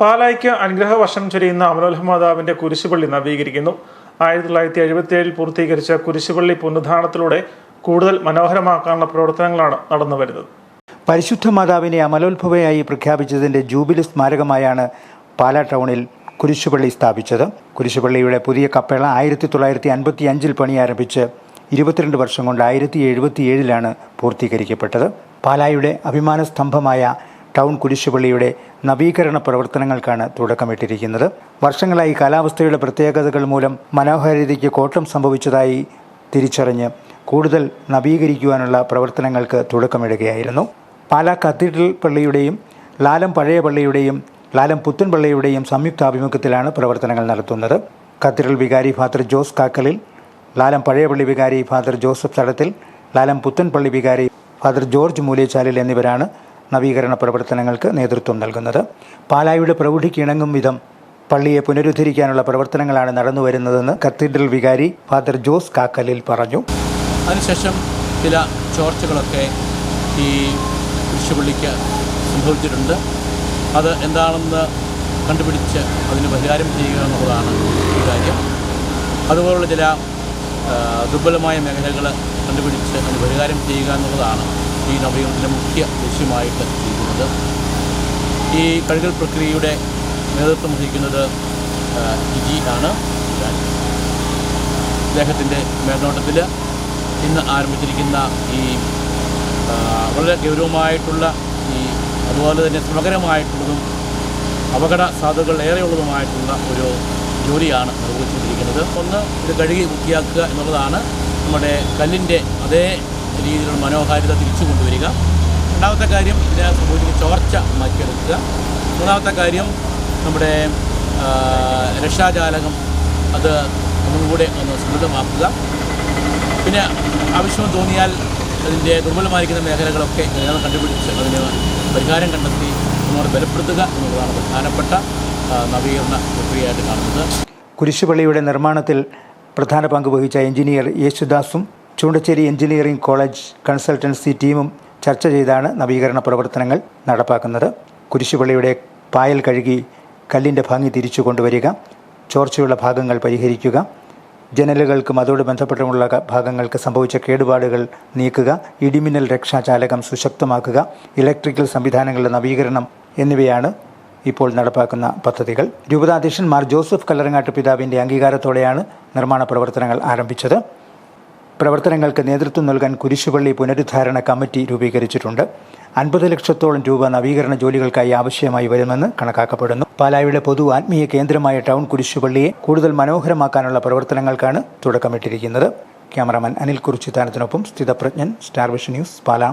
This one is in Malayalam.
പാലായ്ക്ക് അനുഗ്രഹ വർഷം ചൊരിയുന്ന അമലോൽഹ മാതാവിന്റെ കുരിശുപള്ളി നവീകരിക്കുന്നു. ആയിരത്തി തൊള്ളായിരത്തി എഴുപത്തിയേഴിൽ പൂർത്തീകരിച്ച കുരിശുപള്ളി പുനരുദ്ധാരണത്തിലൂടെ കൂടുതൽ മനോഹരമാക്കാനുള്ള പ്രവർത്തനങ്ങളാണ് നടന്നു വരുന്നത്. പരിശുദ്ധ മാതാവിനെ അമലോത്ഭവയായി പ്രഖ്യാപിച്ചതിന്റെ ജൂബിലി സ്മാരകമായാണ് പാലാ ടൗണിൽ കുരിശുപള്ളി സ്ഥാപിച്ചത്. കുരിശുപള്ളിയുടെ പുതിയ കപ്പേള ആയിരത്തി തൊള്ളായിരത്തി അൻപത്തി അഞ്ചിൽ പണി ആരംഭിച്ച് ഇരുപത്തിരണ്ട് വർഷം കൊണ്ട് ആയിരത്തി എഴുപത്തിയേഴിലാണ് പൂർത്തീകരിക്കപ്പെട്ടത്. പാലായുടെ അഭിമാന സ്തംഭമായ ടൗൺ കുരിശുപള്ളിയുടെ നവീകരണ പ്രവർത്തനങ്ങൾക്കാണ് തുടക്കമിട്ടിരിക്കുന്നത് വർഷങ്ങളായി കാലാവസ്ഥയുടെ പ്രത്യേകതകൾ മൂലം മനോഹാരിതയ്ക്ക് കോട്ടം സംഭവിച്ചതായി തിരിച്ചറിഞ്ഞ് കൂടുതൽ നവീകരിക്കുവാനുള്ള പ്രവർത്തനങ്ങൾക്ക് തുടക്കമിടുകയായിരുന്നു. പാലാ കത്തീഡ്രൽ പള്ളിയുടെയും ലാലം പഴയ പള്ളിയുടെയും ലാലം പുത്തൻ പള്ളിയുടെയും സംയുക്താഭിമുഖ്യത്തിലാണ് പ്രവർത്തനങ്ങൾ നടത്തുന്നത്. കത്തീഡ്രൽ വികാരി ഫാദർ ജോസ് കാക്കലിൽ ലാലം പഴയ പള്ളി വികാരി ഫാദർ ജോസഫ് തടത്തിൽ ലാലം പുത്തൻ പള്ളി വികാരി ഫാദർ ജോർജ് മൂലേച്ചാലിൽ എന്നിവരാണ് നവീകരണ പ്രവർത്തനങ്ങൾക്ക് നേതൃത്വം നൽകുന്നത്. പാലായുടെ പ്രൗഢിക്ക് ഇണങ്ങും വിധം പള്ളിയെ പുനരുദ്ധരിക്കാനുള്ള പ്രവർത്തനങ്ങളാണ് നടന്നുവരുന്നതെന്ന് കത്തീഡ്രൽ വികാരി ഫാദർ ജോസ് കാക്കലിൽ പറഞ്ഞു. അതിനുശേഷം ചില ചോർച്ചകളൊക്കെ ഈ കുരിശുപള്ളിക്ക് സംഭവിച്ചിട്ടുണ്ട്. അത് എന്താണെന്ന് കണ്ടുപിടിച്ച് അതിന് പരിഹാരം ചെയ്യുക എന്നുള്ളതാണ് ഈ കാര്യം. അതുപോലുള്ള ചില ദുർബലമായ മേഖലകൾ കണ്ടുപിടിച്ച് അതിന് പരിഹാരം ചെയ്യുക എന്നുള്ളതാണ് ഈ നവീകരണത്തിന്റെ മുഖ്യ ലക്ഷ്യമായിട്ട് ചെയ്യുന്നത് ഈ കഴുകൽ പ്രക്രിയയുടെ നേതൃത്വം വഹിക്കുന്നത് ഇജി ആണ്. അദ്ദേഹത്തിന്റെ മേൽനോട്ടത്തിൽ ഇന്ന് ആരംഭിച്ചിരിക്കുന്ന ഈ വളരെ ഗൗരവമായിട്ടുള്ള ഈ അതുപോലെ തന്നെ ശ്രമകരമായിട്ടുള്ളതും അപകട സാധ്യതകൾ ഏറെയുള്ളതുമായിട്ടുള്ള ഒരു ജോലിയാണ് നിർവഹിച്ചുകൊണ്ടിരിക്കുന്നത്. ഒന്ന് ഇത് കഴുകി വൃത്തിയാക്കുക എന്നുള്ളതാണ്. നമ്മുടെ കല്ലിന്റെ അതേ രീതിയിലുള്ള മനോഹാരിത തിരിച്ചു കൊണ്ടുവരിക. രണ്ടാമത്തെ കാര്യം ഇതിനെ സംഭവിക്കുന്ന ചോർച്ച മാറ്റിയെടുക്കുക. മൂന്നാമത്തെ കാര്യം നമ്മുടെ രക്ഷാജാലകം അത് ഒന്നുകൂടെ ഒന്ന് സമൃദ്ധമാക്കുക. പിന്നെ ആവശ്യം തോന്നിയാൽ അതിന്റെ ദുർബലമായിരിക്കുന്ന മേഖലകളൊക്കെ ഇതിനകം കണ്ടുപിടിച്ച് അതിന് പരിഹാരം കണ്ടെത്തി ഒന്നുകൂടെ ബലപ്പെടുത്തുക എന്നുള്ളതാണ് പ്രധാനപ്പെട്ട നവീകരണ പ്രക്രിയയായിട്ട് കാണുന്നത്. കുരിശുപള്ളിയുടെ നിർമ്മാണത്തിൽ പ്രധാന പങ്ക് വഹിച്ച എഞ്ചിനീയർ യേശുദാസും ചൂണ്ടച്ചേരി എഞ്ചിനീയറിംഗ് കോളേജ് കൺസൾട്ടൻസി ടീമും ചർച്ച ചെയ്താണ് നവീകരണ പ്രവർത്തനങ്ങൾ നടപ്പാക്കുന്നത്. കുരിശുപള്ളിയുടെ പായൽ കഴുകി കല്ലിന്റെ ഭംഗി തിരിച്ചു കൊണ്ടുവരിക ചോർച്ചയുള്ള ഭാഗങ്ങൾ പരിഹരിക്കുക ജനലുകൾക്കും അതോട് ബന്ധപ്പെട്ടുമുള്ള ഭാഗങ്ങൾക്ക് സംഭവിച്ച കേടുപാടുകൾ നീക്കുക ഇടിമിന്നൽ രക്ഷാചാലകം സുശക്തമാക്കുക ഇലക്ട്രിക്കൽ സംവിധാനങ്ങളുടെ നവീകരണം എന്നിവയാണ് ഇപ്പോൾ നടപ്പാക്കുന്ന പദ്ധതികൾ. രൂപതാധ്യക്ഷൻ മാർ ജോസഫ് കല്ലറങ്ങാട്ട് പിതാവിന്റെ അംഗീകാരത്തോടെയാണ് നിർമ്മാണ പ്രവർത്തനങ്ങൾ ആരംഭിച്ചത്. പ്രവർത്തനങ്ങൾക്ക് നേതൃത്വം നൽകാൻ കുരിശുപള്ളി പുനരുദ്ധാരണ കമ്മിറ്റി രൂപീകരിച്ചിട്ടുണ്ട്. അൻപത് ലക്ഷത്തോളം രൂപ നവീകരണ ജോലികൾക്കായി ആവശ്യമായി വരുമെന്ന് കണക്കാക്കപ്പെടുന്നു. പാലായുടെ പൊതു ആത്മീയ കേന്ദ്രമായ ടൗൺ കുരിശുപള്ളിയെ കൂടുതൽ മനോഹരമാക്കാനുള്ള പ്രവർത്തനങ്ങൾക്കാണ് തുടക്കമിട്ടിരിക്കുന്നത്. Cameraman Anil കുറിച്ചിത്താനത്തിനൊപ്പം Sthithaprajnan star vision news Pala.